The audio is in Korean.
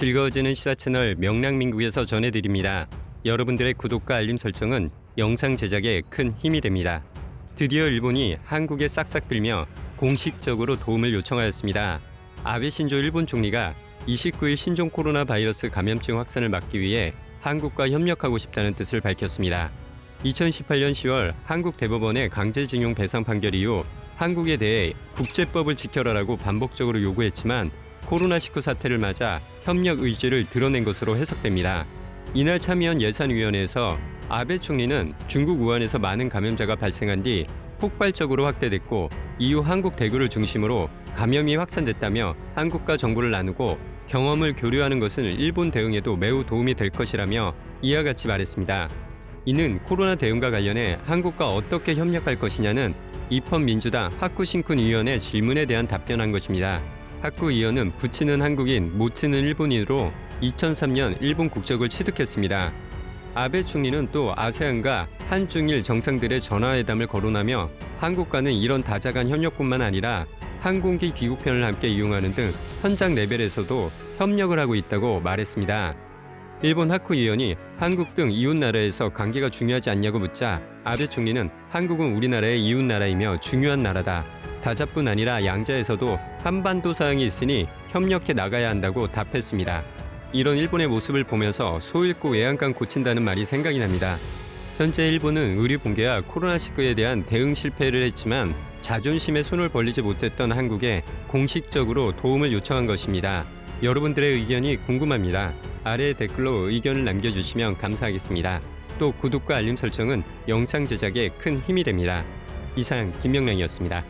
즐거워지는 시사 채널 명랑민국에서 전해드립니다. 여러분들의 구독과 알림 설정은 영상 제작에 큰 힘이 됩니다. 드디어 일본이 한국에 싹싹 빌며 공식적으로 도움을 요청하였습니다. 아베 신조 일본 총리가 29일 신종 코로나 바이러스 감염증 확산을 막기 위해 한국과 협력하고 싶다는 뜻을 밝혔습니다. 2018년 10월 한국 대법원의 강제징용 배상 판결 이후 한국에 대해 국제법을 지켜라라고 반복적으로 요구했지만 코로나19 사태를 맞아 협력 의지를 드러낸 것으로 해석됩니다. 이날 참여한 예산위원회에서 아베 총리는 중국 우한에서 많은 감염자가 발생한 뒤 폭발적으로 확대됐고 이후 한국 대구를 중심으로 감염이 확산됐다며 한국과 정보를 나누고 경험을 교류하는 것은 일본 대응에도 매우 도움이 될 것이라며 이와 같이 말했습니다. 이는 코로나 대응과 관련해 한국과 어떻게 협력할 것이냐는 입헌 민주당 하쿠신쿤 의원의 질문에 대한 답변한 것입니다. 하쿠 의원은 붙이는 한국인, 못 치는 일본인으로 2003년 일본 국적을 취득했습니다. 아베 총리는 또 아세안과 한중일 정상들의 전화회담을 거론하며 한국과는 이런 다자간 협력뿐만 아니라 항공기 귀국편을 함께 이용하는 등 현장 레벨에서도 협력을 하고 있다고 말했습니다. 일본 하쿠 의원이 한국 등 이웃 나라에서 관계가 중요하지 않냐고 묻자 아베 총리는 한국은 우리나라의 이웃 나라이며 중요한 나라다. 다자뿐 아니라 양자에서도 한반도 사항이 있으니 협력해 나가야 한다고 답했습니다. 이런 일본의 모습을 보면서 소 잃고 외양간 고친다는 말이 생각이 납니다. 현재 일본은 의료 붕괴와 코로나19에 대한 대응 실패를 했지만 자존심에 손을 벌리지 못했던 한국에 공식적으로 도움을 요청한 것입니다. 여러분들의 의견이 궁금합니다. 아래 댓글로 의견을 남겨주시면 감사하겠습니다. 또 구독과 알림 설정은 영상 제작에 큰 힘이 됩니다. 이상 김명량이었습니다.